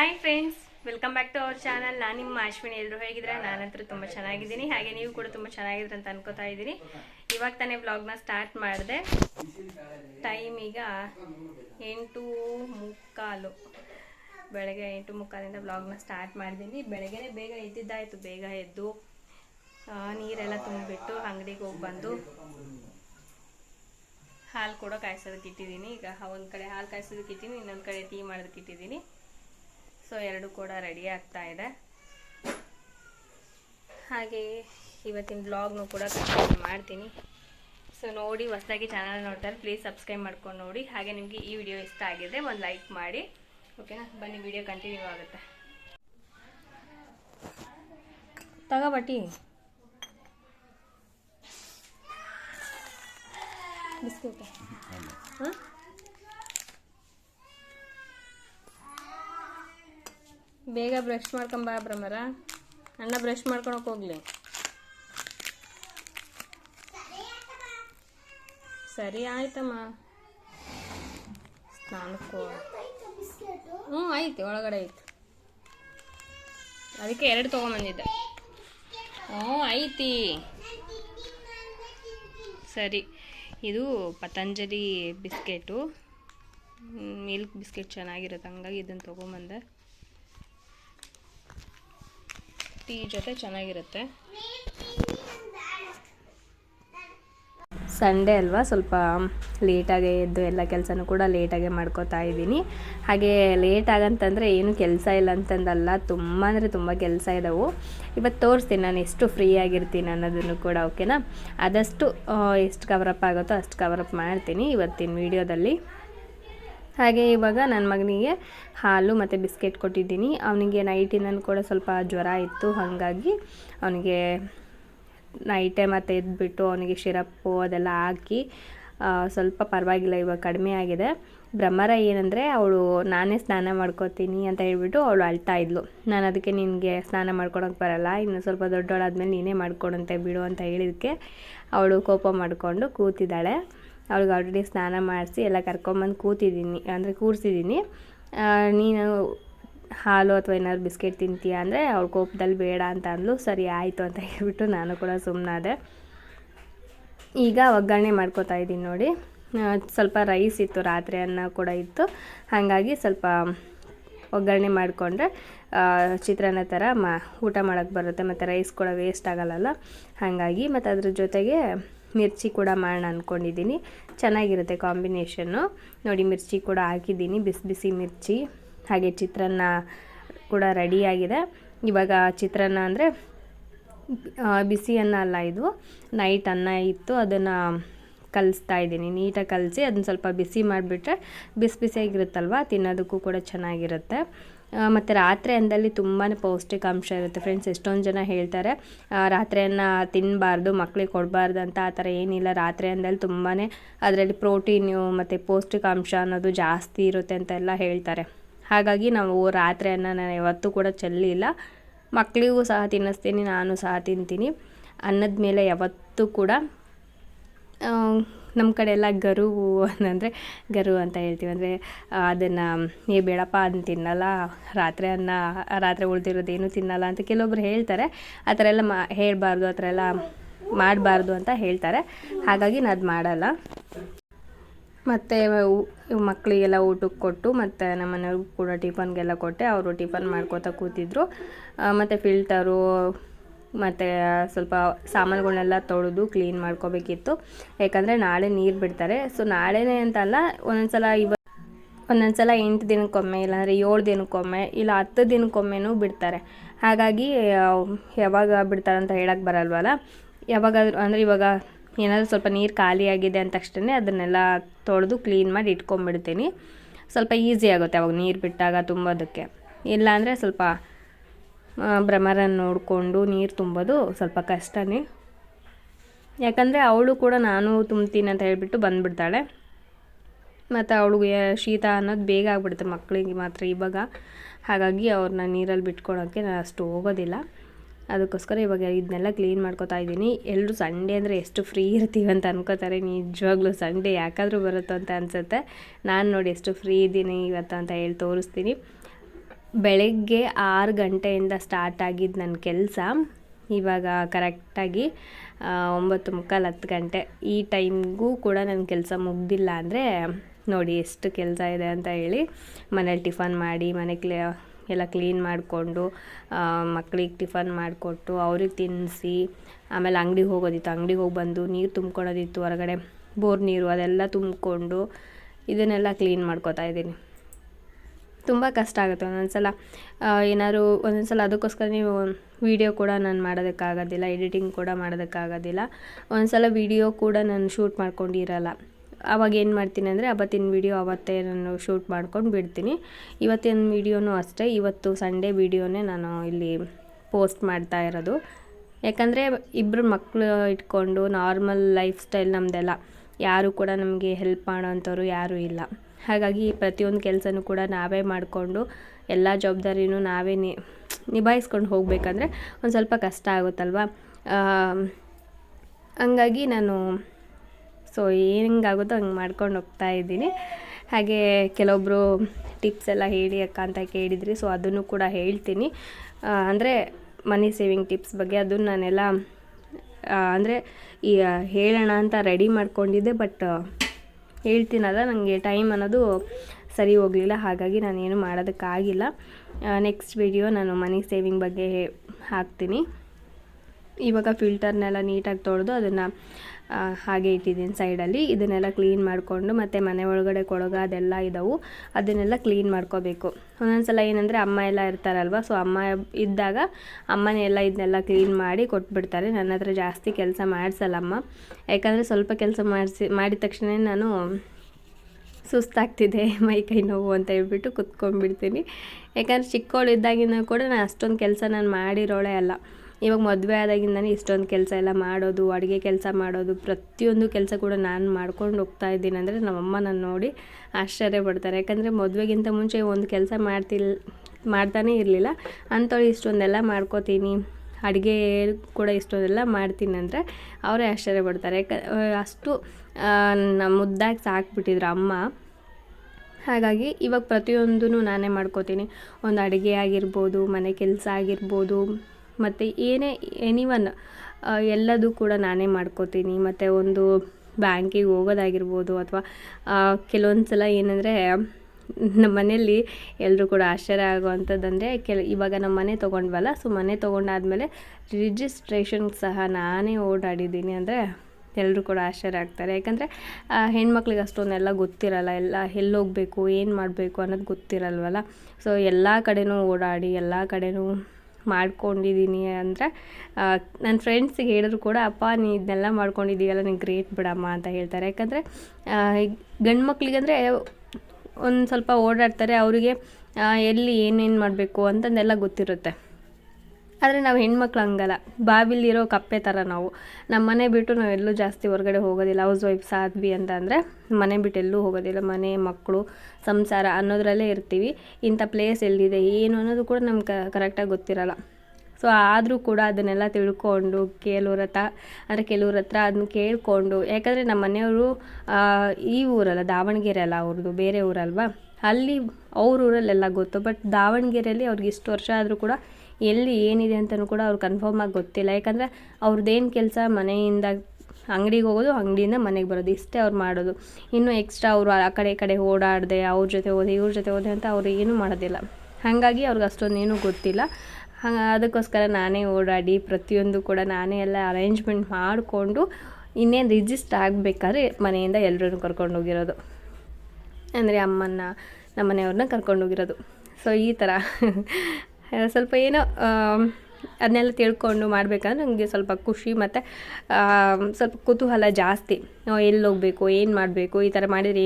Hi friends welcome back to our channel ನಾನು ನಿಮ್ಮ ಅಶ್ವಿನಿ. ಎಲ್ಲರೂ ಹೇಗಿದ್ರೆ ನಾನಂತೂ ತುಂಬ ಚೆನ್ನಾಗಿದ್ದೀನಿ. ಹಾಗೆ ನೀವು ಕೂಡ ತುಂಬ ಚೆನ್ನಾಗಿದ್ರೆ ಅಂತ ಅನ್ಕೋತಾ ಇದ್ದೀನಿ. ಇವಾಗ ತಾನೇ ವ್ಲಾಗ್ನ ಸ್ಟಾರ್ಟ್ ಮಾಡಿದೆ. ಟೈಮ್ ಈಗ ಎಂಟು ಮುಕ್ಕಾಲು. ಬೆಳಗ್ಗೆ ಎಂಟು ಮುಕ್ಕಾಲಿಂದ ವ್ಲಾಗ್ನ ಸ್ಟಾರ್ಟ್ ಮಾಡಿದ್ದೀನಿ. ಬೆಳಗ್ಗೆನೇ ಬೇಗ ಎದ್ದಿದ್ದಾಯಿತು. ಬೇಗ ಎದ್ದು ನೀರೆಲ್ಲ ತುಂಬಿಬಿಟ್ಟು ಅಂಗಡಿಗೆ ಹೋಗಿ ಬಂದು ಹಾಲು ಕೂಡ ಕಾಯಿಸೋದಕ್ಕೆ ಇಟ್ಟಿದ್ದೀನಿ. ಈಗ ಒಂದು ಕಡೆ ಹಾಲು ಕಾಯಿಸೋದಕ್ಕೆ ಇಟ್ಟಿದ್ದೀನಿ, ಇನ್ನೊಂದು ಕಡೆ ಟೀ ಮಾಡೋದಕ್ಕೆ ಇಟ್ಟಿದ್ದೀನಿ. ಸೊ ಎರಡು ಕೂಡ ರೆಡಿ ಆಗ್ತಾ ಇದೆ. ಹಾಗೆ ಇವತ್ತಿನ ಬ್ಲಾಗ್ನು ಕೂಡ ಕಂಟಿನ್ಯೂ ಮಾಡ್ತೀನಿ. ಸೊ ನೋಡಿ ಹೊಸದಾಗಿ ಚಾನಲ್ ನೋಡ್ತಾರೆ ಪ್ಲೀಸ್ ಸಬ್ಸ್ಕ್ರೈಬ್ ಮಾಡ್ಕೊಂಡು ನೋಡಿ. ಹಾಗೆ ನಿಮಗೆ ಈ ವಿಡಿಯೋ ಇಷ್ಟ ಆಗಿದೆ ಒಂದು ಲೈಕ್ ಮಾಡಿ. ಓಕೆನಾ ಬನ್ನಿ ವಿಡಿಯೋ ಕಂಟಿನ್ಯೂ ಆಗುತ್ತೆ. ತಗೋಬಟ್ಟಿ ಬಿಸ್ಕೆಟ್. ಹಾಂ? ಬೇಗ ಬ್ರಷ್ ಮಾಡ್ಕೊಂಬ ಬ್ರಹ್ಮರ. ಅಣ್ಣ ಬ್ರಷ್ ಮಾಡ್ಕೊಳಕ್ ಹೋಗ್ಲಿ. ಸರಿ ಆಯ್ತಮ್ಮ. ಸ್ನಾನಕ್ಕೂ ಹ್ಞೂ ಐತಿ ಒಳಗಡೆ ಐತಿ ಅದಕ್ಕೆ ಎರಡು ತೊಗೊಂಬಂದಿದ್ದೆ. ಹ್ಞೂ ಐತಿ ಸರಿ. ಇದು ಪತಂಜಲಿ ಬಿಸ್ಕೆಟು. ಮಿಲ್ಕ್ ಬಿಸ್ಕೆಟ್ ಚೆನ್ನಾಗಿರುತ್ತೆ, ಹಂಗಾಗಿ ಇದನ್ನು ತೊಗೊಂಬಂದೆ. ಟೀ ಜೊತೆ ಚೆನ್ನಾಗಿರುತ್ತೆ. ಸಂಡೇ ಅಲ್ವಾ, ಸ್ವಲ್ಪ ಲೇಟಾಗೆ ಎದ್ದು ಎಲ್ಲ ಕೆಲಸನೂ ಕೂಡ ಲೇಟಾಗೆ ಮಾಡ್ಕೋತಾ ಇದ್ದೀನಿ. ಹಾಗೆ ಲೇಟ್ ಆಗಂತಂದರೆ ಏನು ಕೆಲಸ ಇಲ್ಲ ಅಂತಂದಲ್ಲ, ತುಂಬ ಅಂದರೆ ತುಂಬ ಕೆಲಸ ಇದ್ದಾವೆ ಇವತ್ತು ತೋರಿಸ್ತೀನಿ ನಾನು ಎಷ್ಟು ಫ್ರೀ ಆಗಿರ್ತೀನಿ ಅನ್ನೋದನ್ನು ಕೂಡ ಓಕೆನಾ ಆದಷ್ಟು ಎಷ್ಟು ಕವರಪ್ ಆಗುತ್ತೋ ಅಷ್ಟು ಕವರಪ್ ಮಾಡ್ತೀನಿ ಇವತ್ತಿನ ವೀಡಿಯೋದಲ್ಲಿ. ಹಾಗೆ ಇವಾಗ ನನ್ನ ಮಗನಿಗೆ ಹಾಲು ಮತ್ತು ಬಿಸ್ಕೆಟ್ ಕೊಟ್ಟಿದ್ದೀನಿ. ಅವನಿಗೆ ನೈಟಿನಲ್ಲಿ ಕೂಡ ಸ್ವಲ್ಪ ಜ್ವರ ಇತ್ತು, ಹಾಗಾಗಿ ಅವನಿಗೆ ನೈಟೇ ಮತ್ತು ಎದ್ಬಿಟ್ಟು ಅವನಿಗೆ ಶಿರಪ್ಪು ಅದೆಲ್ಲ ಹಾಕಿ ಸ್ವಲ್ಪ ಪರವಾಗಿಲ್ಲ, ಇವಾಗ ಕಡಿಮೆ ಆಗಿದೆ. ಬ್ರಹ್ಮರ ಏನಂದರೆ ಅವಳು, ನಾನೇ ಸ್ನಾನ ಮಾಡ್ಕೋತೀನಿ ಅಂತ ಹೇಳ್ಬಿಟ್ಟು ಅವಳು ಅಳ್ತಾ ಇದ್ಲು. ನಾನು ಅದಕ್ಕೆ ನಿನಗೆ ಸ್ನಾನ ಮಾಡ್ಕೊಳಕ್ಕೆ ಬರಲ್ಲ, ಇನ್ನು ಸ್ವಲ್ಪ ದೊಡ್ಡವಳಾದ್ಮೇಲೆ ನೀನೇ ಮಾಡ್ಕೊಡಂತೆ ಬಿಡು ಅಂತ ಹೇಳಿದಕ್ಕೆ ಅವಳು ಕೋಪ ಮಾಡಿಕೊಂಡು ಕೂತಿದ್ದಾಳೆ. ಅವಳಿಗೆ ಆಲ್ರೆಡಿ ಸ್ನಾನ ಮಾಡಿಸಿ ಎಲ್ಲ ಕರ್ಕೊಂಬಂದು ಕೂತಿದ್ದೀನಿ, ಅಂದರೆ ಕೂರಿಸಿದ್ದೀನಿ. ನೀನು ಹಾಲು ಅಥವಾ ಏನಾದ್ರು ಬಿಸ್ಕೆಟ್ ತಿಂತೀಯ ಅಂದರೆ ಅವ್ಳ ಕೋಪದಲ್ಲಿ ಬೇಡ ಅಂತ ಅಂದ್ಲು. ಸರಿ, ಆಯಿತು ಅಂತ ಹೇಳ್ಬಿಟ್ಟು ನಾನು ಕೂಡ ಸುಮ್ಮನಾದೆ ಈಗ ಒಗ್ಗರಣೆ ಮಾಡ್ಕೋತಾ ಇದ್ದೀನಿ ನೋಡಿ. ಸ್ವಲ್ಪ ರೈಸ್ ಇತ್ತು, ರಾತ್ರಿ ಅನ್ನ ಕೂಡ ಇತ್ತು. ಹಾಗಾಗಿ ಸ್ವಲ್ಪ ಒಗ್ಗರಣೆ ಮಾಡಿಕೊಂಡ್ರೆ ಚಿತ್ರಾನ್ನ ಥರ ಮಾ, ಊಟ ಮಾಡೋಕ್ಕೆ ಬರುತ್ತೆ. ಮತ್ತು ರೈಸ್ ಕೂಡ ವೇಸ್ಟ್ ಆಗಲ್ಲಲ್ಲ. ಹಾಗಾಗಿ ಮತ್ತು ಅದ್ರ ಜೊತೆಗೆ ಮಿರ್ಚಿ ಕೂಡ ಮಾಡೋಣ ಅಂದ್ಕೊಂಡಿದ್ದೀನಿ ಚೆನ್ನಾಗಿರುತ್ತೆ ಕಾಂಬಿನೇಷನ್ನು ನೋಡಿ, ಮಿರ್ಚಿ ಕೂಡ ಹಾಕಿದ್ದೀನಿ. ಬಿಸಿ ಬಿಸಿ ಮಿರ್ಚಿ, ಹಾಗೆ ಚಿತ್ರಾನ್ನ ಕೂಡ ರೆಡಿಯಾಗಿದೆ ಇವಾಗ ಚಿತ್ರಾನ್ನ ಅಂದರೆ ಬಿಸಿ ಅನ್ನ ಅಲ್ಲ ಇದು ನೈಟ್ ಅನ್ನ ಇತ್ತು. ಅದನ್ನು ಕಲಿಸ್ತಾ ಇದ್ದೀನಿ. ನೀಟಾಗಿ ಕಲಸಿ ಅದನ್ನ ಸ್ವಲ್ಪ ಬಿಸಿ ಮಾಡಿಬಿಟ್ರೆ ಬಿಸಿ ಬಿಸಿಯಾಗಿರುತ್ತಲ್ವ? ತಿನ್ನೋದಕ್ಕೂ ಕೂಡ ಚೆನ್ನಾಗಿರುತ್ತೆ. ಮತ್ತು ರಾತ್ರಿ ಅಂದಲ್ಲಿ ತುಂಬಾ ಪೌಷ್ಟಿಕಾಂಶ ಇರುತ್ತೆ ಫ್ರೆಂಡ್ಸ್ ಎಷ್ಟೊಂದು ಜನ ಹೇಳ್ತಾರೆ ರಾತ್ರಿಯನ್ನು ತಿನ್ನಬಾರ್ದು ಮಕ್ಳಿಗೆ ಕೊಡಬಾರ್ದು ಅಂತ ಆ ಥರ ಏನಿಲ್ಲ. ರಾತ್ರಿ ಅಂದಲ್ಲಿ ತುಂಬಾ ಅದರಲ್ಲಿ ಪ್ರೋಟೀನು ಮತ್ತು ಪೌಷ್ಟಿಕಾಂಶ ಅನ್ನೋದು ಜಾಸ್ತಿ ಇರುತ್ತೆ ಅಂತೆಲ್ಲ ಹೇಳ್ತಾರೆ. ಹಾಗಾಗಿ ನಾವು ರಾತ್ರಿ ಅನ್ನ ನಾನು ಯಾವತ್ತೂ ಕೂಡ ಚೆಲ್ಲಿಲ್ಲ. ಮಕ್ಕಳಿಗೂ ಸಹ ತಿನ್ನಿಸ್ತೀನಿ, ನಾನು ಸಹ ತಿಂತೀನಿ. ಅನ್ನದ ಮೇಲೆ ಯಾವತ್ತೂ ಕೂಡ ನಮ್ಮ ಕಡೆ ಎಲ್ಲ ಗರು ಅಂದರೆ ಗರು ಅಂತ ಹೇಳ್ತೀವಿ. ಅಂದರೆ ಅದನ್ನು, ಏ, ಬೇಡಪ್ಪ, ಅದನ್ನ ತಿನ್ನಲ್ಲ. ರಾತ್ರಿ ಅನ್ನ, ರಾತ್ರಿ ಉಳ್ದಿರೋದೇನು ತಿನ್ನಲ್ಲ ಅಂತ ಕೆಲವೊಬ್ರು ಹೇಳ್ತಾರೆ. ಆ ಥರ ಎಲ್ಲ ಮಾ, ಹೇಳಬಾರ್ದು, ಆ ಥರ ಎಲ್ಲ ಮಾಡಬಾರ್ದು ಅಂತ ಹೇಳ್ತಾರೆ. ಹಾಗಾಗಿ ನಾನು ಅದು ಮಾಡಲ್ಲ. ಮತ್ತು ಮಕ್ಕಳಿಗೆಲ್ಲ ಊಟಕ್ಕೆ ಕೊಟ್ಟು, ಮತ್ತು ನಮ್ಮ ಮನೆಯವ್ರಿಗೂ ಕೂಡ ಟಿಫನ್ಗೆಲ್ಲ ಕೊಟ್ಟೆ. ಅವರು ಟಿಫನ್ ಮಾಡ್ಕೋತಾ ಕೂತಿದ್ರು. ಮತ್ತು ಫಿಲ್ಟರು ಮತ್ತು ಸ್ವಲ್ಪ ಸಾಮಾನುಗಳನ್ನೆಲ್ಲ ತೊಳೆದು ಕ್ಲೀನ್ ಮಾಡ್ಕೋಬೇಕಿತ್ತು. ಯಾಕಂದರೆ ನಾಳೆ ನೀರು ಬಿಡ್ತಾರೆ. ಸೊ ನಾಳೆನೇ ಅಂತಲ್ಲ ಒಂದೊಂದು ಸಲ ಇವ ಒಂದೊಂದು ಸಲ ಎಂಟು ದಿನಕ್ಕೊಮ್ಮೆ ಇಲ್ಲಾಂದರೆ ಏಳು ದಿನಕ್ಕೊಮ್ಮೆ ಇಲ್ಲ ಹತ್ತು ದಿನಕ್ಕೊಮ್ಮೆನೂ ಬಿಡ್ತಾರೆ. ಹಾಗಾಗಿ ಯಾವಾಗ ಬಿಡ್ತಾರೆ ಅಂತ ಹೇಳಕ್ಕೆ ಬರಲ್ವಲ್ಲ? ಯಾವಾಗಾದ್ರೂ, ಅಂದರೆ ಇವಾಗ ಏನಾದರೂ ಸ್ವಲ್ಪ ನೀರು ಖಾಲಿಯಾಗಿದೆ ಅಂತ ತಕ್ಷಣ ಅದನ್ನೆಲ್ಲ ತೊಳೆದು ಕ್ಲೀನ್ ಮಾಡಿ ಇಟ್ಕೊಂಡ್ಬಿಡ್ತೀನಿ. ಸ್ವಲ್ಪ ಈಸಿ ಆಗುತ್ತೆ ಅವಾಗ ನೀರು ಬಿಟ್ಟಾಗ ತುಂಬೋದಕ್ಕೆ. ಇಲ್ಲಾಂದರೆ ಸ್ವಲ್ಪ ಭ್ರಮರನ್ನು ನೋಡಿಕೊಂಡು ನೀರು ತುಂಬೋದು ಸ್ವಲ್ಪ ಕಷ್ಟನೇ. ಯಾಕಂದರೆ ಅವಳು ಕೂಡ ನಾನು ತುಂಬ್ತೀನಿ ಅಂತ ಹೇಳಿಬಿಟ್ಟು ಬಂದುಬಿಡ್ತಾಳೆ. ಮತ್ತು ಅವಳಿಗೆ ಶೀತ ಅನ್ನೋದು ಬೇಗ ಆಗ್ಬಿಡುತ್ತೆ ಮಕ್ಕಳಿಗೆ ಮಾತ್ರ ಇವಾಗ. ಹಾಗಾಗಿ ಅವ್ರನ್ನ ನೀರಲ್ಲಿ ಬಿಟ್ಕೊಳೋಕ್ಕೆ ನಾನು ಅಷ್ಟು ಹೋಗೋದಿಲ್ಲ. ಅದಕ್ಕೋಸ್ಕರ ಇವಾಗ ಇದನ್ನೆಲ್ಲ ಕ್ಲೀನ್ ಮಾಡ್ಕೋತಾ ಇದ್ದೀನಿ. ಎಲ್ಲರೂ ಸಂಡೇ ಅಂದರೆ ಎಷ್ಟು ಫ್ರೀ ಇರ್ತೀವಿ ಅಂತ ಅನ್ಕೋತಾರೆ. ನಿಜವಾಗ್ಲೂ ಸಂಡೇ ಯಾಕಾದರೂ ಬರುತ್ತೋ ಅಂತ ಅನಿಸುತ್ತೆ. ನಾನು ನೋಡಿ ಎಷ್ಟು ಫ್ರೀ ಇದ್ದೀನಿ ಇವತ್ತು ಅಂತ ಹೇಳಿ ತೋರಿಸ್ತೀನಿ. ಬೆಳಗ್ಗೆ ಆರು ಗಂಟೆಯಿಂದ ಸ್ಟಾರ್ಟ್ ಆಗಿದ್ದು ನನ್ನ ಕೆಲಸ. ಇವಾಗ ಕರೆಕ್ಟಾಗಿ ಒಂಬತ್ತು ಮುಕ್ಕಾಲು ಹತ್ತು ಗಂಟೆ. ಈ ಟೈಮ್ಗೂ ಕೂಡ ನನ್ನ ಕೆಲಸ ಮುಗ್ದಿಲ್ಲ ಅಂದರೆ, ನೋಡಿ ಎಷ್ಟು ಕೆಲಸ ಇದೆ ಅಂತ ಹೇಳಿ ಮನೇಲಿ ಟಿಫನ್ ಮಾಡಿ, ಮನೆ ಕ್ಲೇ, ಎಲ್ಲ ಕ್ಲೀನ್ ಮಾಡಿಕೊಂಡು ಮಕ್ಕಳಿಗೆ ಟಿಫನ್ ಮಾಡಿಕೊಟ್ಟು, ಅವ್ರಿಗೆ ತಿನ್ನಿಸಿ ಆಮೇಲೆ ಅಂಗಡಿಗೆ ಹೋಗೋದಿತ್ತು. ಅಂಗಡಿಗೆ ಹೋಗಿ ಬಂದು ನೀರು ತುಂಬ್ಕೊಳೋದಿತ್ತು, ಹೊರಗಡೆ ಬೋರ್ ನೀರು ಅದೆಲ್ಲ ತುಂಬಿಕೊಂಡು ಇದನ್ನೆಲ್ಲ ಕ್ಲೀನ್ ಮಾಡ್ಕೋತಾ ಇದ್ದೀನಿ. ತುಂಬ ಕಷ್ಟ ಆಗುತ್ತೆ. ಒಂದೊಂದು ಸಲ ಏನಾದ್ರು ಒಂದೊಂದು ಸಲ ಅದಕ್ಕೋಸ್ಕರ ನೀವು ವೀಡಿಯೋ ಕೂಡ ನಾನು ಮಾಡೋದಕ್ಕಾಗೋದಿಲ್ಲ ಎಡಿಟಿಂಗ್ ಕೂಡ ಮಾಡೋದಕ್ಕಾಗೋದಿಲ್ಲ. ಒಂದೊಂದು ಸಲ ವೀಡಿಯೋ ಕೂಡ ನಾನು ಶೂಟ್ ಮಾಡ್ಕೊಂಡಿರಲ್ಲ. ಆವಾಗ ಏನು ಮಾಡ್ತೀನಿ ಅಂದರೆ, ಅವತ್ತಿನ ವೀಡಿಯೋ ಅವತ್ತೇ ನಾನು ಶೂಟ್ ಮಾಡ್ಕೊಂಡು ಬಿಡ್ತೀನಿ. ಇವತ್ತಿನ ವೀಡಿಯೋನೂ ಅಷ್ಟೇ, ಇವತ್ತು ಸಂಡೇ ವೀಡಿಯೋನೇ ನಾನು ಇಲ್ಲಿ ಪೋಸ್ಟ್ ಮಾಡ್ತಾ ಇರೋದು. ಯಾಕಂದರೆ ಇಬ್ಬರು ಮಕ್ಕಳು ಇಟ್ಕೊಂಡು ನಾರ್ಮಲ್ ಲೈಫ್ ಸ್ಟೈಲ್ ನಮ್ಮದೆಲ್ಲ ಯಾರೂ ಕೂಡ ನಮಗೆ ಹೆಲ್ಪ್ ಮಾಡೋವಂಥವ್ರು ಯಾರೂ ಇಲ್ಲ. ಹಾಗಾಗಿ ಪ್ರತಿಯೊಂದು ಕೆಲಸನೂ ಕೂಡ ನಾವೇ ಮಾಡಿಕೊಂಡು ಎಲ್ಲ ಜವಾಬ್ದಾರಿನೂ ನಾವೇ ನಿಭಾಯಿಸ್ಕೊಂಡು ಹೋಗಬೇಕಂದ್ರೆ ಒಂದು ಸ್ವಲ್ಪ ಕಷ್ಟ ಆಗುತ್ತಲ್ವಾ? ಹಂಗಾಗಿ ನಾನು ಸೊ ಹೆಂಗಾಗುತ್ತೋ ಹಂಗೆ ಮಾಡ್ಕೊಂಡು ಹೋಗ್ತಾ ಇದ್ದೀನಿ. ಹಾಗೆ ಕೆಲವೊಬ್ಬರು ಟಿಪ್ಸ್ ಎಲ್ಲ ಹೇಳಿ ಅಕ್ಕ ಅಂತ ಕೇಳಿದ್ರಿ, ಸೊ ಅದನ್ನು ಕೂಡ ಹೇಳ್ತೀನಿ. ಅಂದರೆ ಮನಿ ಸೇವಿಂಗ್ ಟಿಪ್ಸ್ ಬಗ್ಗೆ ಅದನ್ನು ನಾನೆಲ್ಲ ಅಂದರೆ ಈ ಹೇಳೋಣ ಅಂತ ರೆಡಿ ಮಾಡ್ಕೊಂಡಿದ್ದೆ, ಬಟ್ ಹೇಳ್ತೀನಲ್ಲ ನನಗೆ ಟೈಮ್ ಅನ್ನೋದು ಸರಿ ಹೋಗಲಿಲ್ಲ, ಹಾಗಾಗಿ ನಾನೇನು ಮಾಡೋದಕ್ಕಾಗಿಲ್ಲ. ನೆಕ್ಸ್ಟ್ ವಿಡಿಯೋ ನಾನು ಮನಿ ಸೇವಿಂಗ್ ಬಗ್ಗೆ ಹಾಕ್ತೀನಿ. ಇವಾಗ ಫಿಲ್ಟರ್ನೆಲ್ಲ ನೀಟಾಗಿ ತೊಳೆದು ಅದನ್ನು ಹಾಗೆ ಇಟ್ಟಿದ್ದೀನಿ ಸೈಡಲ್ಲಿ. ಇದನ್ನೆಲ್ಲ ಕ್ಲೀನ್ ಮಾಡಿಕೊಂಡು ಮತ್ತು ಮನೆ ಒಳಗಡೆ ಕೊಳಗ ಅದೆಲ್ಲ ಇದ್ದಾವೆ ಅದನ್ನೆಲ್ಲ ಕ್ಲೀನ್ ಮಾಡ್ಕೋಬೇಕು. ಒಂದೊಂದು ಸಲ ಏನಂದರೆ ಅಮ್ಮ ಎಲ್ಲ ಇರ್ತಾರಲ್ವ, ಸೊ ಅಮ್ಮ ಇದ್ದಾಗ ಅಮ್ಮನೇ ಎಲ್ಲ ಇದನ್ನೆಲ್ಲ ಕ್ಲೀನ್ ಮಾಡಿ ಕೊಟ್ಬಿಡ್ತಾರೆ. ನನ್ನ ಹತ್ರ ಜಾಸ್ತಿ ಕೆಲಸ ಮಾಡಿಸಲ್ಲ ಅಮ್ಮ. ಯಾಕಂದರೆ ಸ್ವಲ್ಪ ಕೆಲಸ ಮಾಡಿಸಿ, ಮಾಡಿದ ತಕ್ಷಣ ನಾನು ಸುಸ್ತಾಗ್ತಿದೆ, ಮೈ ಕೈ ನೋವು ಅಂತ ಹೇಳ್ಬಿಟ್ಟು ಕುತ್ಕೊಂಡ್ಬಿಡ್ತೀನಿ. ಯಾಕಂದರೆ ಚಿಕ್ಕವಳು ಇದ್ದಾಗಿನ ಕೂಡ ನಾನು ಅಷ್ಟೊಂದು ಕೆಲಸ ನಾನು ಮಾಡಿರೋಳೆ ಅಲ್ಲ. ಇವಾಗ ಮದುವೆ ಆದಾಗಿಂದನೇ ಇಷ್ಟೊಂದು ಕೆಲಸ ಎಲ್ಲ ಮಾಡೋದು, ಅಡುಗೆ ಕೆಲಸ ಮಾಡೋದು, ಪ್ರತಿಯೊಂದು ಕೆಲಸ ಕೂಡ ನಾನು ಮಾಡ್ಕೊಂಡು ಹೋಗ್ತಾ ಇದ್ದೀನಿ ಅಂದರೆ ನಮ್ಮಮ್ಮ ನೋಡಿ ಆಶ್ಚರ್ಯ ಪಡ್ತಾರೆ. ಯಾಕಂದರೆ ಮದುವೆಗಿಂತ ಮುಂಚೆ ಒಂದು ಕೆಲಸ ಮಾಡ್ತಿಲ್, ಮಾಡ್ತಾನೇ ಇರಲಿಲ್ಲ. ಅಂಥವ್ರು ಇಷ್ಟೊಂದೆಲ್ಲ ಮಾಡ್ಕೋತೀನಿ, ಅಡುಗೆ ಕೂಡ ಇಷ್ಟೊಂದೆಲ್ಲ ಮಾಡ್ತೀನಿ ಅಂದರೆ ಅವರೇ ಆಶ್ಚರ್ಯ ಪಡ್ತಾರೆ. ಅಷ್ಟು ನಮ್ಮ ಮುದ್ದಾಗಿ ಸಾಕ್ಬಿಟ್ಟಿದ್ರು ಅಮ್ಮ. ಹಾಗಾಗಿ ಇವಾಗ ಪ್ರತಿಯೊಂದೂ ನಾನೇ ಮಾಡ್ಕೋತೀನಿ. ಒಂದು ಅಡುಗೆ ಆಗಿರ್ಬೋದು, ಮನೆ ಕೆಲಸ ಆಗಿರ್ಬೋದು ಮತ್ತು ಏನೇ ಎನಿ ಒನ್ ಎಲ್ಲದೂ ಕೂಡ ನಾನೇ ಮಾಡ್ಕೋತೀನಿ. ಮತ್ತು ಒಂದು ಬ್ಯಾಂಕಿಗೆ ಹೋಗೋದಾಗಿರ್ಬೋದು ಅಥವಾ ಕೆಲವೊಂದು ಸಲ ಏನಂದರೆ, ನಮ್ಮ ಮನೆಯಲ್ಲಿ ಎಲ್ಲರೂ ಕೂಡ ಆಶ್ಚರ್ಯ ಆಗುವಂಥದ್ದಂದರೆ, ಕೆಲ, ಇವಾಗ ನಮ್ಮ ಮನೆ ತೊಗೊಂಡ್ವಲ್ಲ ಸೊ ಮನೆ ತೊಗೊಂಡಾದಮೇಲೆ ರಿಜಿಸ್ಟ್ರೇಷನ್ ಸಹ ನಾನೇ ಓಡಾಡಿದ್ದೀನಿ ಅಂದರೆ ಎಲ್ಲರೂ ಕೂಡ ಆಶ್ಚರ್ಯ ಆಗ್ತಾರೆ. ಯಾಕಂದರೆ ಹೆಣ್ಮಕ್ಳಿಗೆ ಅಷ್ಟೊಂದೆಲ್ಲ ಗೊತ್ತಿರಲ್ಲ, ಎಲ್ಲ ಎಲ್ಲೋಗಬೇಕು, ಏನು ಮಾಡಬೇಕು ಅನ್ನೋದು ಗೊತ್ತಿರಲ್ವಲ್ಲ. ಸೊ ಎಲ್ಲ ಕಡೆನೂ ಓಡಾಡಿ, ಎಲ್ಲ ಕಡೆನೂ ಮಾಡ್ಕೊಂಡಿದ್ದೀನಿ ಅಂದರೆ ನನ್ನ ಫ್ರೆಂಡ್ಸಿಗೆ ಹೇಳಿದ್ರು ಕೂಡ, ಅಪ್ಪ, ನೀ ಇದನ್ನೆಲ್ಲ ಮಾಡ್ಕೊಂಡಿದ್ದೀಯಲ್ಲ ನೀನು ಗ್ರೇಟ್ ಬಿಡಮ್ಮ ಅಂತ ಹೇಳ್ತಾರೆ. ಯಾಕಂದರೆ ಗಂಡು ಮಕ್ಕಳಿಗಂದ್ರೆ ಒಂದು ಸ್ವಲ್ಪ ಓಡಾಡ್ತಾರೆ, ಅವರಿಗೆ ಎಲ್ಲಿ ಏನೇನು ಮಾಡಬೇಕು ಅಂತಂದೆಲ್ಲ ಗೊತ್ತಿರುತ್ತೆ. ಆದರೆ ನಾವು ಹೆಣ್ಮಕ್ಳು ಹಂಗಲ್ಲ. ಬಾವಿಲಿರೋ ಕಪ್ಪೆ ಥರ ನಾವು. ನಮ್ಮ ಮನೆ ಬಿಟ್ಟು ನಾವು ಎಲ್ಲೂ ಜಾಸ್ತಿ ಹೊರಗಡೆ ಹೋಗೋದಿಲ್ಲ. ಹೌಸ್ ವೈಫ್ಸ್ ಆದ್ವಿ ಅಂತ ಅಂದರೆ ಮನೆ ಬಿಟ್ಟು ಎಲ್ಲೂ ಹೋಗೋದಿಲ್ಲ. ಮನೆ ಮಕ್ಕಳು ಸಂಸಾರ ಅನ್ನೋದರಲ್ಲೇ ಇರ್ತೀವಿ. ಇಂಥ ಪ್ಲೇಸ್ ಎಲ್ಲಿದೆ, ಏನು ಅನ್ನೋದು ಕೂಡ ನಮ್ಗೆ ಕರೆಕ್ಟಾಗಿ ಗೊತ್ತಿರಲ್ಲ. ಸೊ ಆದರೂ ಕೂಡ ಅದನ್ನೆಲ್ಲ ತಿಳ್ಕೊಂಡು ಕೆಲವ್ರ ಹತ್ರ, ಅಂದರೆ ಕೆಲವ್ರ ಹತ್ರ ಅದನ್ನ ಕೇಳಿಕೊಂಡು, ಯಾಕಂದರೆ ನಮ್ಮ ಮನೆಯವರು ಈ ಊರಲ್ಲ, ದಾವಣಗೆರೆ ಅಲ್ಲ ಅವ್ರದ್ದು ಬೇರೆ ಊರಲ್ವಾ? ಅಲ್ಲಿ ಅವ್ರ ಊರಲ್ಲೆಲ್ಲ ಗೊತ್ತು. ಬಟ್ ದಾವಣಗೆರೆಯಲ್ಲಿ ಅವ್ರಿಗೆ ಇಷ್ಟು ವರ್ಷ ಆದರೂ ಕೂಡ ಎಲ್ಲಿ ಏನಿದೆ ಅಂತಲೂ ಕೂಡ ಅವ್ರು ಕನ್ಫರ್ಮಾಗಿ ಗೊತ್ತಿಲ್ಲ. ಯಾಕಂದರೆ ಅವ್ರದ್ದೇನು ಕೆಲಸ ಮನೆಯಿಂದ ಅಂಗಡಿಗೆ ಹೋಗೋದು, ಅಂಗಡಿಯಿಂದ ಮನೆಗೆ ಬರೋದು. ಇಷ್ಟೇ ಅವ್ರು ಮಾಡೋದು. ಇನ್ನೂ ಎಕ್ಸ್ಟ್ರಾ ಅವರು ಆ ಕಡೆ ಕಡೆ ಓಡಾಡದೆ, ಅವ್ರ ಜೊತೆ ಹೋದೆ, ಇವ್ರ ಜೊತೆ ಹೋದೆ ಅಂತ ಅವ್ರು ಏನೂ ಮಾಡೋದಿಲ್ಲ. ಹಾಗಾಗಿ ಅವ್ರಿಗೆ ಅಷ್ಟೊಂದೇನೂ ಗೊತ್ತಿಲ್ಲ. ಅದಕ್ಕೋಸ್ಕರ ನಾನೇ ಓಡಾಡಿ ಪ್ರತಿಯೊಂದು ಕೂಡ ನಾನೇ ಎಲ್ಲ ಅರೇಂಜ್ಮೆಂಟ್ ಮಾಡಿಕೊಂಡು ಇನ್ನೇನು ರಿಜಿಸ್ಟರ್ ಆಗಬೇಕಾದ್ರೆ ಮನೆಯಿಂದ ಎಲ್ಲರೂ ಕರ್ಕೊಂಡು ಹೋಗಿರೋದು. ಅಂದರೆ ಅಮ್ಮನ್ನ ನಮ್ಮ ಮನೆಯವ್ರನ್ನ ಕರ್ಕೊಂಡು ಹೋಗಿರೋದು. ಸೊ ಈ ಥರ ಸ್ವಲ್ಪ ಏನೋ ಅದನ್ನೆಲ್ಲ ತಿಳ್ಕೊಂಡು ಮಾಡಬೇಕಂದ್ರೆ ನನಗೆ ಸ್ವಲ್ಪ ಖುಷಿ ಮತ್ತು ಸ್ವಲ್ಪ ಕುತೂಹಲ ಜಾಸ್ತಿ. ಎಲ್ಲಿ ಹೋಗಬೇಕು, ಏನು ಮಾಡಬೇಕು, ಈ ಥರ ಮಾಡಿದರೆ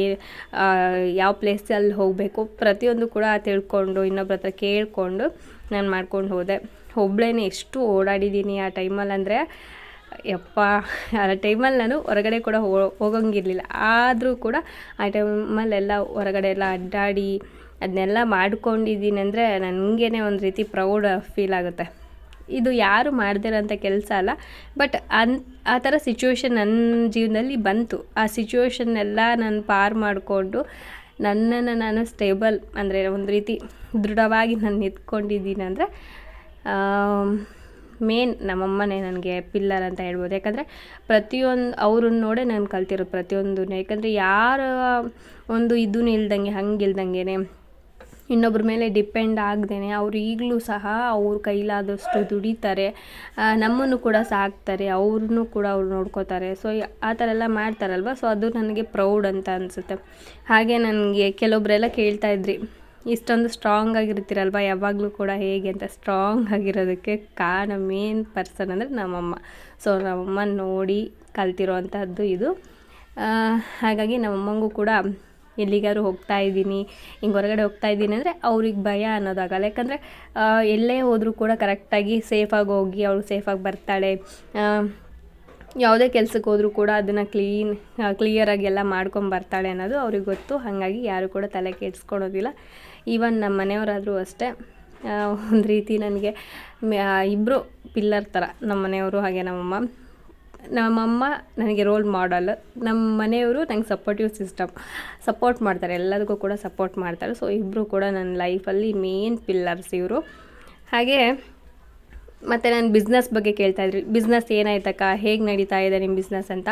ಯಾವ ಪ್ಲೇಸಲ್ಲಿ ಹೋಗಬೇಕು ಪ್ರತಿಯೊಂದು ಕೂಡ ತಿಳ್ಕೊಂಡು, ಇನ್ನೊಬ್ರ ಹತ್ರ ಕೇಳಿಕೊಂಡು ನಾನು ಮಾಡ್ಕೊಂಡು ಹೋದೆ. ಒಬ್ಬಳೇ ಎಷ್ಟು ಓಡಾಡಿದ್ದೀನಿ ಆ ಟೈಮಲ್ಲಿ ಅಂದರೆ, ಯಪ್ಪ, ಆ ಟೈಮಲ್ಲಿ ನಾನು ಹೊರಗಡೆ ಕೂಡ ಹೋಗಂಗಿರಲಿಲ್ಲ. ಆದರೂ ಕೂಡ ಆ ಟೈಮಲ್ಲೆಲ್ಲ ಹೊರಗಡೆ ಎಲ್ಲ ಅಡ್ಡಾಡಿ ಅದನ್ನೆಲ್ಲ ಮಾಡ್ಕೊಂಡಿದ್ದೀನಿ ಅಂದರೆ ನನಗೇ ಒಂದು ರೀತಿ ಪ್ರೌಡ್ ಫೀಲ್ ಆಗುತ್ತೆ. ಇದು ಯಾರು ಮಾಡ್ದಿರೋಂಥ ಕೆಲಸ ಅಲ್ಲ, ಬಟ್ ಅನ್, ಆ ಥರ ಸಿಚುವೇಶನ್ ನನ್ನ ಜೀವನದಲ್ಲಿ ಬಂತು. ಆ ಸಿಚುವೇಶನ್ನೆಲ್ಲ ನಾನು ಪಾರ್ ಮಾಡಿಕೊಂಡು ನನ್ನನ್ನು ನಾನು ಸ್ಟೇಬಲ್ ಅಂದರೆ ಒಂದು ರೀತಿ ದೃಢವಾಗಿ ನಾನು ನಿಂತ್ಕೊಂಡಿದ್ದೀನಿ ಅಂದರೆ ಮೇನ್ ನಮ್ಮಮ್ಮನೇ ನನಗೆ ಪಿಲ್ಲರ್ ಅಂತ ಹೇಳ್ಬೋದು. ಯಾಕಂದರೆ ಪ್ರತಿಯೊಂದು, ಅವ್ರನ್ನ ನೋಡೇ ನಾನು ಕಲ್ತಿರೋದು ಪ್ರತಿಯೊಂದು ಯಾಕಂದರೆ ಯಾರ ಒಂದು ಇದೂ ಇಲ್ದಂಗೆ ಹಂಗೆ ಇಲ್ದಂಗೆ ಇನ್ನೊಬ್ರ ಮೇಲೆ ಡಿಪೆಂಡ್ ಆಗ್ದೇ ಅವ್ರು ಈಗಲೂ ಸಹ ಅವ್ರ ಕೈಲಾದಷ್ಟು ದುಡಿತಾರೆ ನಮ್ಮನ್ನು ಕೂಡ ಸಾಕ್ತಾರೆ, ಅವ್ರನ್ನೂ ಕೂಡ ಅವ್ರು ನೋಡ್ಕೋತಾರೆ. ಸೊ ಆ ಥರ ಎಲ್ಲ ಮಾಡ್ತಾರಲ್ವ? ಸೊ ಅದು ನನಗೆ ಪ್ರೌಡ್ ಅಂತ ಅನಿಸುತ್ತೆ. ಹಾಗೆ ನನಗೆ ಕೆಲವೊಬ್ಬರೆಲ್ಲ ಕೇಳ್ತಾ ಇದ್ರಿ, ಇಷ್ಟೊಂದು ಸ್ಟ್ರಾಂಗ್ ಆಗಿರ್ತೀರಲ್ವ? ಯಾವಾಗಲೂ ಕೂಡ ಹೇಗೆ ಅಂತ? ಸ್ಟ್ರಾಂಗ್ ಆಗಿರೋದಕ್ಕೆ ಕಾರಣ ಮೇನ್ ಪರ್ಸನ್ ಅಂದರೆ ನಮ್ಮಮ್ಮ. ಸೊ ನಮ್ಮಮ್ಮ ನೋಡಿ ಕಲ್ತಿರೋ ಅಂಥದ್ದು ಇದು ಹಾಗಾಗಿ ನಮ್ಮಮ್ಮಂಗೂ ಕೂಡ ಎಲ್ಲಿಗಾದ್ರು ಹೋಗ್ತಾ ಇದ್ದೀನಿ, ಹಿಂಗೆ ಹೊರಗಡೆ ಹೋಗ್ತಾ ಇದ್ದೀನಿ ಅಂದರೆ ಅವ್ರಿಗೆ ಭಯ ಅನ್ನೋದಾಗಲ್ಲ ಯಾಕಂದರೆ ಎಲ್ಲೇ ಹೋದರೂ ಕೂಡ ಕರೆಕ್ಟಾಗಿ ಸೇಫಾಗಿ ಹೋಗಿ ಅವಳು ಸೇಫಾಗಿ ಬರ್ತಾಳೆ. ಯಾವುದೇ ಕೆಲಸಕ್ಕೆ ಹೋದರೂ ಕೂಡ ಅದನ್ನು ಕ್ಲೀನ್ ಕ್ಲಿಯರಾಗಿ ಎಲ್ಲ ಮಾಡ್ಕೊಂಬರ್ತಾಳೆ ಅನ್ನೋದು ಅವ್ರಿಗೆ ಗೊತ್ತು. ಹಾಗಾಗಿ ಯಾರು ಕೂಡ ತಲೆ ಕೆಡಿಸ್ಕೊಳೋದಿಲ್ಲ. ಈವನ್ ನಮ್ಮ ಮನೆಯವರಾದರೂ ಅಷ್ಟೇ. ಒಂದು ರೀತಿ ನನಗೆ ಇಬ್ಬರು ಪಿಲ್ಲರ್ ಥರ ನಮ್ಮ ಮನೆಯವರು ಹಾಗೆ ನಮ್ಮಮ್ಮ. ನಮ್ಮಮ್ಮ ನನಗೆ ರೋಲ್ ಮಾಡಲ್. ನಮ್ಮ ಮನೆಯವರು ನಂಗೆ ಸಪೋರ್ಟಿವ್ ಸಿಸ್ಟಮ್ ಸಪೋರ್ಟ್ ಮಾಡ್ತಾರೆ. ಎಲ್ಲದಕ್ಕೂ ಕೂಡ ಸಪೋರ್ಟ್ ಮಾಡ್ತಾರೆ. ಸೊ ಇಬ್ಬರು ಕೂಡ ನನ್ನ ಲೈಫಲ್ಲಿ ಮೇನ್ ಪಿಲ್ಲರ್ಸ್ ಇವರು. ಹಾಗೆ ಮತ್ತು ನಾನು ಬಿಸ್ನೆಸ್ ಬಗ್ಗೆ ಕೇಳ್ತಾಯಿದ್ರಿ ಬಿಸ್ನೆಸ್ ಏನಾಯ್ತಕ್ಕ? ಹೇಗೆ ನಡೀತಾ ಇದೆ ನಿಮ್ಮ ಬಿಸ್ನೆಸ್ ಅಂತ?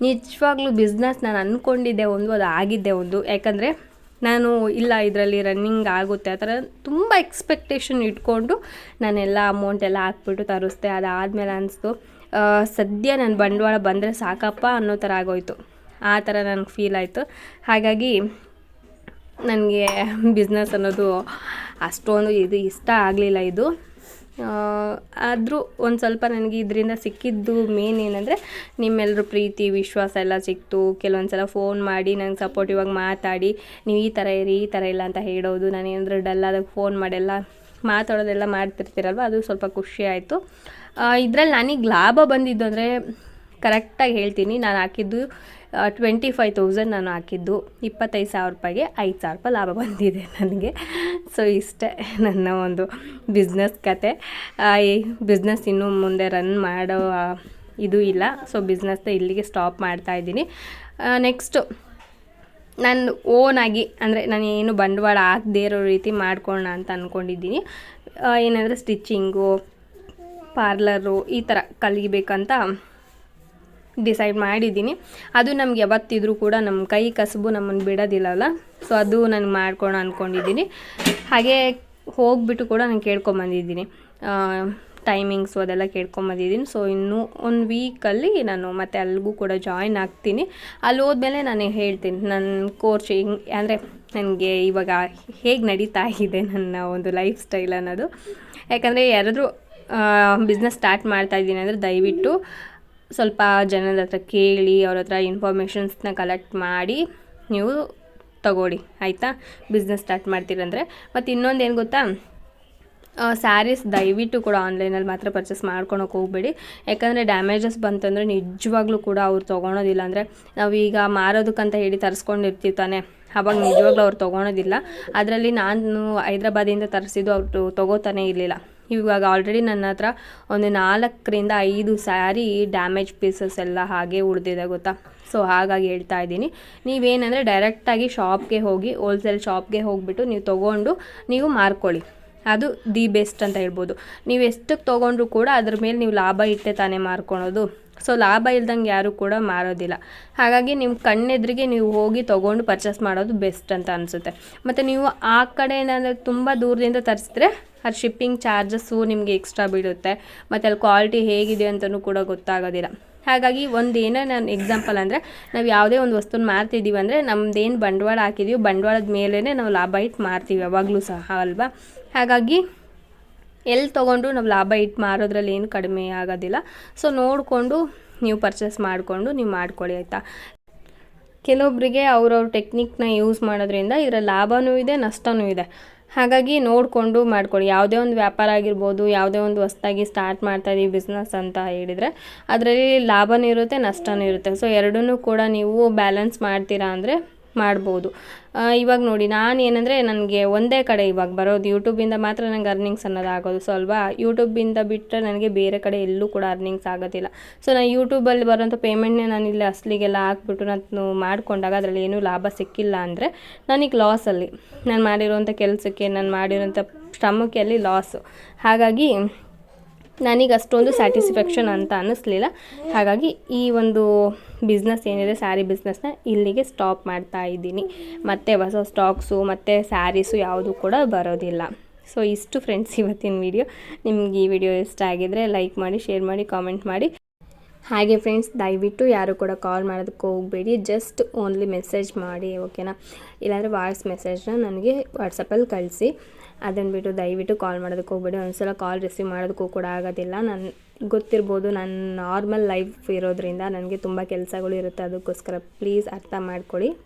ನಿಜವಾಗ್ಲೂ ಬಿಸ್ನೆಸ್ ನಾನು ಅಂದ್ಕೊಂಡಿದ್ದೆ ಒಂದು, ಅದು ಆಗಿದ್ದೆ ಒಂದು. ಯಾಕಂದರೆ ನಾನು ಇಲ್ಲ ಇದರಲ್ಲಿ ರನ್ನಿಂಗ್ ಆಗುತ್ತೆ. ಆ ಥರ ತುಂಬ ಎಕ್ಸ್ಪೆಕ್ಟೇಷನ್ ಇಟ್ಕೊಂಡು ನಾನೆಲ್ಲ ಅಮೌಂಟ್ ಎಲ್ಲ ಹಾಕ್ಬಿಟ್ಟು ತರಿಸ್ದೆ. ಅದಾದಮೇಲೆ ಅನಿಸ್ತು ಸದ್ಯ ನನ್ನ ಬಂಡವಾಳ ಬಂದರೆ ಸಾಕಪ್ಪ ಅನ್ನೋ ಥರ ಆಗೋಯ್ತು. ಆ ಥರ ನನಗೆ ಫೀಲ್ ಆಯಿತು. ಹಾಗಾಗಿ ನನಗೆ ಬಿಸ್ನೆಸ್ ಅನ್ನೋದು ಅಷ್ಟೊಂದು ಇದು ಇಷ್ಟ ಆಗಲಿಲ್ಲ ಇದು. ಆದರೂ ಒಂದು ಸ್ವಲ್ಪ ನನಗೆ ಇದರಿಂದ ಸಿಕ್ಕಿದ್ದು ಮೇನ್ ಏನಂದರೆ ನಿಮ್ಮೆಲ್ಲರೂ ಪ್ರೀತಿ, ವಿಶ್ವಾಸ ಎಲ್ಲ ಸಿಕ್ತು. ಕೆಲವೊಂದು ಸಲ ಫೋನ್ ಮಾಡಿ ನಂಗೆ ಸಪೋರ್ಟಿವಾಗಿ ಮಾತಾಡಿ, ನೀವು ಈ ಥರ ಇರಿ, ಈ ಥರ ಇಲ್ಲ ಅಂತ ಹೇಳೋದು. ನಾನು ಏನಾದರೂ ಡಲ್ ಆದಾಗ ಫೋನ್ ಮಾಡೆಲ್ಲ ಮಾತಾಡೋದೆಲ್ಲ ಮಾಡ್ತಿರ್ತೀರಲ್ವ? ಅದು ಸ್ವಲ್ಪ ಖುಷಿ ಆಯಿತು. ಇದರಲ್ಲಿ ನನಗೆ ಲಾಭ ಬಂದಿದ್ದು ಅಂದರೆ ಕರೆಕ್ಟಾಗಿ ಹೇಳ್ತೀನಿ. ನಾನು ಹಾಕಿದ್ದು ಟ್ವೆಂಟಿ ಫೈವ್ ತೌಸಂಡ್ ನಾನು ಹಾಕಿದ್ದು. ಇಪ್ಪತ್ತೈದು ಸಾವಿರ ರೂಪಾಯಿಗೆ ಐದು ಸಾವಿರ ರೂಪಾಯಿ ಲಾಭ ಬಂದಿದೆ ನನಗೆ. ಸೊ ಇಷ್ಟೇ ನನ್ನ ಒಂದು ಬಿಸ್ನೆಸ್ ಕತೆ. ಈ ಬಿಸ್ನೆಸ್ ಇನ್ನೂ ಮುಂದೆ ರನ್ ಮಾಡೋ ಇದು ಇಲ್ಲ. ಸೊ ಬಿಸ್ನೆಸ್ನ ಇಲ್ಲಿಗೆ ಸ್ಟಾಪ್ ಮಾಡ್ತಾ ಇದ್ದೀನಿ. ನೆಕ್ಸ್ಟು ನಾನು ಓನಾಗಿ ಅಂದರೆ ನಾನು ಏನು ಬಂಡವಾಳ ಹಾಕದೇ ಇರೋ ರೀತಿ ಮಾಡ್ಕೊಳ್ಳೋಣ ಅಂತ ಅಂದ್ಕೊಂಡಿದ್ದೀನಿ ಏನಂದರೆ ಸ್ಟಿಚ್ಚಿಂಗು ಪಾರ್ಲರು ಈ ಥರ ಕಲಿಬೇಕಂತ ಡಿಸೈಡ್ ಮಾಡಿದ್ದೀನಿ. ಅದು ನಮ್ಗೆ ಯಾವತ್ತಿದ್ರೂ ಕೂಡ ನಮ್ಮ ಕೈ ಕಸಬು ನಮ್ಮನ್ನು ಬಿಡೋದಿಲ್ಲಲ್ಲ ಸೊ ಅದು ನಾನು ಮಾಡ್ಕೊಳ್ಳೋಣ ಅಂದ್ಕೊಂಡಿದ್ದೀನಿ ಹಾಗೆ ಹೋಗಿಬಿಟ್ಟು ಕೂಡ ನಾನು ಕೇಳ್ಕೊಂಬಂದಿದ್ದೀನಿ. ಟೈಮಿಂಗ್ಸು ಅದೆಲ್ಲ ಕೇಳ್ಕೊಂಬಂದಿದ್ದೀನಿ ಸೊ ಇನ್ನೂ ಒಂದು ವೀಕಲ್ಲಿ ನಾನು ಮತ್ತೆ ಅಲ್ಲಿಗೂ ಕೂಡ ಜಾಯ್ನ್ ಆಗ್ತೀನಿ. ಅಲ್ಲಿ ಹೋದ್ಮೇಲೆ ನಾನು ಹೇಳ್ತೀನಿ ನನ್ನ ಕೋಚಿಂಗ್ ಅಂದರೆ ನನಗೆ ಇವಾಗ ಹೇಗೆ ನಡೀತಾ ಇದೆ ನನ್ನ ಒಂದು ಲೈಫ್ ಸ್ಟೈಲ್ ಅನ್ನೋದು. ಯಾಕಂದರೆ ಯಾರಾದರೂ ಬಿಸ್ನೆಸ್ ಸ್ಟಾರ್ಟ್ ಮಾಡ್ತಾ ಇದ್ದೀನಿ ಅಂದರೆ ದಯವಿಟ್ಟು ಸ್ವಲ್ಪ ಜನದ ಹತ್ರ ಕೇಳಿ, ಅವ್ರ ಹತ್ರ ಇನ್ಫಾರ್ಮೇಷನ್ಸ್ನ ಕಲೆಕ್ಟ್ ಮಾಡಿ, ನೀವು ತಗೊಳ್ಳಿ, ಆಯಿತಾ? ಬಿಸ್ನೆಸ್ ಸ್ಟಾರ್ಟ್ ಮಾಡ್ತೀರಂದರೆ. ಮತ್ತು ಇನ್ನೊಂದು ಏನು ಗೊತ್ತಾ? ಸ್ಯಾರೀಸ್ ದಯವಿಟ್ಟು ಕೂಡ ಆನ್ಲೈನಲ್ಲಿ ಮಾತ್ರ ಪರ್ಚೇಸ್ ಮಾಡ್ಕೊಳಕ್ಕೆ ಹೋಗಬೇಡಿ. ಯಾಕಂದರೆ ಡ್ಯಾಮೇಜಸ್ ಬಂತಂದರೆ ನಿಜವಾಗ್ಲೂ ಕೂಡ ಅವ್ರು ತೊಗೊಳೋದಿಲ್ಲ. ಅಂದರೆ ನಾವೀಗ ಮಾರೋದಕ್ಕಂತ ಹೇಳಿ ತರಿಸ್ಕೊಂಡಿರ್ತೀವಿ ತಾನೆ. ಅವಾಗ ನಿಜವಾಗ್ಲೂ ಅವ್ರು ತೊಗೊಳೋದಿಲ್ಲ. ಅದರಲ್ಲಿ ನಾನು ಹೈದ್ರಾಬಾದಿಂದ ತರಿಸಿದ್ದು ಅವ್ರು ತೊಗೋತಾನೆ ಇರಲಿಲ್ಲ. ಇವಾಗ ಆಲ್ರೆಡಿ ನನ್ನ ಹತ್ರ ಒಂದು ನಾಲ್ಕರಿಂದ ಐದು ಸ್ಯಾರಿ ಡ್ಯಾಮೇಜ್ ಪೀಸಸ್ ಎಲ್ಲ ಹಾಗೆ ಉಳಿದಿದೆ ಗೊತ್ತಾ. ಸೊ ಹಾಗಾಗಿ ಹೇಳ್ತಾ ಇದ್ದೀನಿ. ನೀವೇನಂದರೆ ಡೈರೆಕ್ಟಾಗಿ ಶಾಪ್ಗೆ ಹೋಗಿ ಹೋಲ್ಸೇಲ್ ಶಾಪ್ಗೆ ಹೋಗಿಬಿಟ್ಟು ನೀವು ತೊಗೊಂಡು ನೀವು ಮಾರ್ಕೊಳ್ಳಿ. ಅದು ದಿ ಬೆಸ್ಟ್ ಅಂತ ಹೇಳ್ಬೋದು. ನೀವು ಎಷ್ಟಕ್ಕೆ ತೊಗೊಂಡ್ರು ಕೂಡ ಅದ್ರ ಮೇಲೆ ನೀವು ಲಾಭ ಇಟ್ಟೆ ತಾನೇ ಮಾರ್ಕೊಳೋದು. ಸೊ ಲಾಭ ಇಲ್ದಂಗೆ ಯಾರೂ ಕೂಡ ಮಾರೋದಿಲ್ಲ. ಹಾಗಾಗಿ ನಿಮ್ಮ ಕಣ್ಣೆದ್ರಿಗೆ ನೀವು ಹೋಗಿ ತೊಗೊಂಡು ಪರ್ಚೇಸ್ ಮಾಡೋದು ಬೆಸ್ಟ್ ಅಂತ ಅನಿಸುತ್ತೆ. ಮತ್ತು ನೀವು ಆ ಕಡೆ ಏನಾದರೂ ತುಂಬ ದೂರದಿಂದ ತರಿಸಿದ್ರೆ ಅದು ಶಿಪ್ಪಿಂಗ್ ಚಾರ್ಜಸ್ಸು ನಿಮಗೆ ಎಕ್ಸ್ಟ್ರಾ ಬೀಳುತ್ತೆ. ಮತ್ತು ಅಲ್ಲಿ ಕ್ವಾಲಿಟಿ ಹೇಗಿದೆ ಅಂತಲೂ ಕೂಡ ಗೊತ್ತಾಗೋದಿಲ್ಲ. ಹಾಗಾಗಿ ಒಂದು ಏನೋ ನಾನು ಎಕ್ಸಾಂಪಲ್ ಅಂದರೆ ನಾವು ಯಾವುದೇ ಒಂದು ವಸ್ತುನ ಮಾರ್ತಿದ್ದೀವಿ ಅಂದರೆ ನಮ್ಮದೇನು ಬಂಡವಾಳ ಹಾಕಿದೀವಿ ಬಂಡವಾಳದ ಮೇಲೇ ನಾವು ಲಾಭ ಇಟ್ಟು ಮಾರ್ತೀವಿ ಯಾವಾಗಲೂ ಸಹ, ಅಲ್ವಾ? ಹಾಗಾಗಿ ಎಲ್ಲಿ ತೊಗೊಂಡ್ರು ನಾವು ಲಾಭ ಇಟ್ಟು ಮಾರೋದ್ರಲ್ಲಿ ಏನು ಕಡಿಮೆ ಆಗೋದಿಲ್ಲ. ಸೊ ನೋಡಿಕೊಂಡು ನೀವು ಪರ್ಚೇಸ್ ಮಾಡಿಕೊಂಡು ನೀವು ಮಾಡ್ಕೊಳ್ಳಿ ಆಯಿತಾ? ಕೆಲವೊಬ್ಬರಿಗೆ ಅವ್ರವ್ರ ಟೆಕ್ನಿಕ್ನ ಯೂಸ್ ಮಾಡೋದ್ರಿಂದ ಇದರ ಲಾಭವೂ ಇದೆ ನಷ್ಟವೂ ಇದೆ. ಹಾಗಾಗಿ ನೋಡಿಕೊಂಡು ಮಾಡ್ಕೊಳ್ಳಿ. ಯಾವುದೇ ಒಂದು ವ್ಯಾಪಾರ ಆಗಿರ್ಬೋದು, ಯಾವುದೇ ಒಂದು ಹೊಸ್ದಾಗಿ ಸ್ಟಾರ್ಟ್ ಮಾಡ್ತಾ ಇದ್ದೀವಿ ಬಿಸ್ನೆಸ್ ಅಂತ ಹೇಳಿದರೆ ಅದರಲ್ಲಿ ಲಾಭವೂ ಇರುತ್ತೆ ನಷ್ಟವೂ ಇರುತ್ತೆ. ಸೊ ಎರಡನ್ನೂ ಕೂಡ ನೀವು ಬ್ಯಾಲೆನ್ಸ್ ಮಾಡ್ತೀರಾ ಅಂದರೆ ಮಾಡ್ಬೋದು. ಇವಾಗ ನೋಡಿ ನಾನು ಏನಂದರೆ ನನಗೆ ಒಂದೇ ಕಡೆ ಇವಾಗ ಬರೋದು. ಯೂಟ್ಯೂಬಿಂದ ಮಾತ್ರ ನನಗೆ ಅರ್ನಿಂಗ್ಸ್ ಅನ್ನೋದು ಆಗೋದು. ಸೊ ಅಲ್ವಾ? ಯೂಟ್ಯೂಬಿಂದ ಬಿಟ್ಟರೆ ನನಗೆ ಬೇರೆ ಕಡೆ ಎಲ್ಲೂ ಕೂಡ ಅರ್ನಿಂಗ್ಸ್ ಆಗೋದಿಲ್ಲ. ಸೊ ನಾನು ಯೂಟ್ಯೂಬಲ್ಲಿ ಬರೋಂಥ ಪೇಮೆಂಟ್ನೇ ನಾನು ಇಲ್ಲಿ ಅಸ್ಲಿಗೆಲ್ಲ ಹಾಕ್ಬಿಟ್ಟು ನಾನು ಮಾಡಿಕೊಂಡಾಗ ಅದರಲ್ಲಿ ಏನೂ ಲಾಭ ಸಿಕ್ಕಿಲ್ಲ ಅಂದರೆ ನನಗೆ ಲಾಸಲ್ಲಿ ನಾನು ಮಾಡಿರೋಂಥ ಕೆಲಸಕ್ಕೆ, ನಾನು ಮಾಡಿರೋಂಥ ಶ್ರಮಕ್ಕೆ ಅಲ್ಲಿ ಲಾಸು ಹಾಗಾಗಿ ನನಗೆ ಅಷ್ಟೊಂದು ಸ್ಯಾಟಿಸ್ಫ್ಯಾಕ್ಷನ್ ಅಂತ ಅನ್ನಿಸ್ಲಿಲ್ಲ. ಹಾಗಾಗಿ ಈ ಒಂದು ಬಿಸ್ನೆಸ್ ಏನಿದೆ ಸ್ಯಾರಿ ಬಿಸ್ನೆಸ್ನ ಇಲ್ಲಿಗೆ ಸ್ಟಾಪ್ ಮಾಡ್ತಾ ಇದ್ದೀನಿ. ಮತ್ತು ಹೊಸ ಸ್ಟಾಕ್ಸು ಮತ್ತು ಸ್ಯಾರೀಸು ಯಾವುದು ಕೂಡ ಬರೋದಿಲ್ಲ. ಸೊ ಇಷ್ಟು ಫ್ರೆಂಡ್ಸ್ ಇವತ್ತಿನ ವಿಡಿಯೋ ನಿಮ್ಗೆ ಈ ವಿಡಿಯೋ ಇಷ್ಟ ಆಗಿದ್ರೆ ಲೈಕ್ ಮಾಡಿ ಶೇರ್ ಮಾಡಿ ಕಾಮೆಂಟ್ ಮಾಡಿ. ಹಾಗೆ ಫ್ರೆಂಡ್ಸ್ ದಯವಿಟ್ಟು ಯಾರು ಕೂಡ ಕಾಲ್ ಮಾಡೋದಕ್ಕೆ ಹೋಗಬೇಡಿ. ಜಸ್ಟ್ ಓನ್ಲಿ ಮೆಸೇಜ್ ಮಾಡಿ ಓಕೆನಾ ಇಲ್ಲಾಂದರೆ ವಾಯ್ಸ್ ಮೆಸೇಜ್ನ ನನಗೆ ವಾಟ್ಸಪ್ಪಲ್ಲಿ ಕಳಿಸಿ. ಅದನ್ನು ಬಿಟ್ಟು ದಯವಿಟ್ಟು ಕಾಲ್ ಮಾಡೋದಕ್ಕೆ ಹೋಗಬೇಡಿ. ಒಂದ್ಸಲ ಕಾಲ್ ರಿಸೀವ್ ಮಾಡೋದಕ್ಕೂ ಕೂಡ ಆಗೋದಿಲ್ಲ. ನನ್ನ ಗೊತ್ತಿರ್ಬೋದು ನಾನು ನಾರ್ಮಲ್ ಲೈಫ್ ಇರೋದ್ರಿಂದ ನನಗೆ ತುಂಬ ಕೆಲಸಗಳು ಇರುತ್ತೆ. ಅದಕ್ಕೋಸ್ಕರ ಪ್ಲೀಸ್ ಅರ್ಥ ಮಾಡ್ಕೊಳ್ಳಿ.